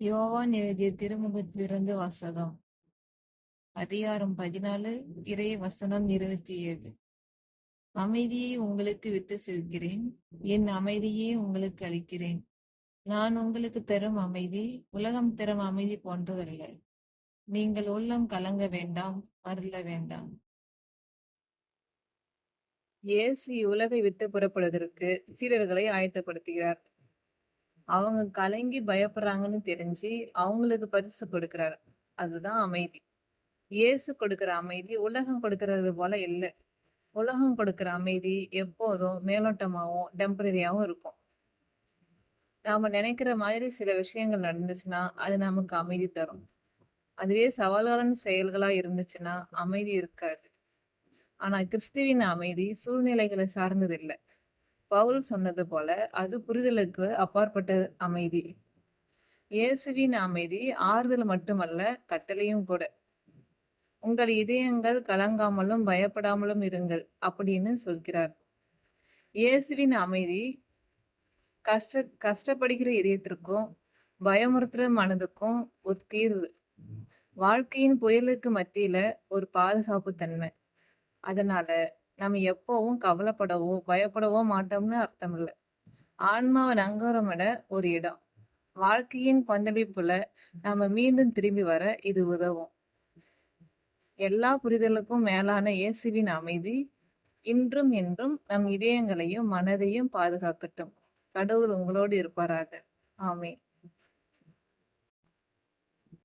யோவான் எழுதிய திருமுகத்திலிருந்து வாசகம். அதிகாரம் பதினாலு இறை வசனம் இருபத்தி ஏழு. அமைதியை உங்களுக்கு விட்டு செல்கிறேன். என் அமைதியே உங்களுக்கு அளிக்கிறேன். நான் உங்களுக்கு தரும் அமைதி உலகம் தரும் அமைதி போன்றதல்ல. நீங்கள் உள்ளம் கலங்க வேண்டாம் அருள வேண்டாம். இயேசு உலகை விட்டு புறப்படுவதற்கு சீடர்களை ஆயத்தப்படுத்துகிறார். அவங்க கலங்கி பயப்படுறாங்கன்னு தெரிஞ்சு அவங்களுக்கு பரிசு கொடுக்கிறார். அதுதான் அமைதி. இயேசு கொடுக்கிற அமைதி உலகம் கொடுக்கறது போல இல்லை. உலகம் கொடுக்கிற அமைதி எப்போதும் மேலோட்டமாகவும் டெம்பரரியாவும் இருக்கும். நாம நினைக்கிற மாதிரி சில விஷயங்கள் நடந்துச்சுன்னா அது நமக்கு அமைதி தரும். அதுவே சவால்களான செயல்களா இருந்துச்சுன்னா அமைதி இருக்காது. ஆனா கிறிஸ்துவின் அமைதி சூழ்நிலைகளை சார்ந்தது இல்லை. பவுல் சொன்னது போல அது புரிதலுக்கு அப்பாற்பட்ட அமைதி. இயேசுவின் அமைதி ஆறுதல் மட்டுமல்ல கட்டளையும் கூட. உங்கள் இதயங்கள் கலங்காமலும் பயப்படாமலும் இருங்கள் அப்படின்னு சொல்கிறார். இயேசுவின் அமைதி கஷ்ட கஷ்டப்படுகிற இதயத்திற்கும் பயமுறுத்துற மனதுக்கும் ஒரு தீர்வு. வாழ்க்கையின் புயலுக்கு மத்தியில ஒரு பாதுகாப்பு தன்மை அதனால நம்ம எப்பவும் கவலைப்படவோ பயப்படவோ மாட்டோம்னு அர்த்தம் இல்லை. ஆன்மாவை நங்கரமிட ஒரு இடம். வாழ்க்கையின் கொந்தளிப்புல நாம மீண்டும் திரும்பி வர இது உதவும். எல்லா புரிதலுக்கும் மேலான இயேசுவின் அமைதி இன்றும் என்றும் நம் இதயங்களையும் மனதையும் பாதுகாக்கட்டும். கடவுள் உங்களோடு இருப்பாராக. ஆமே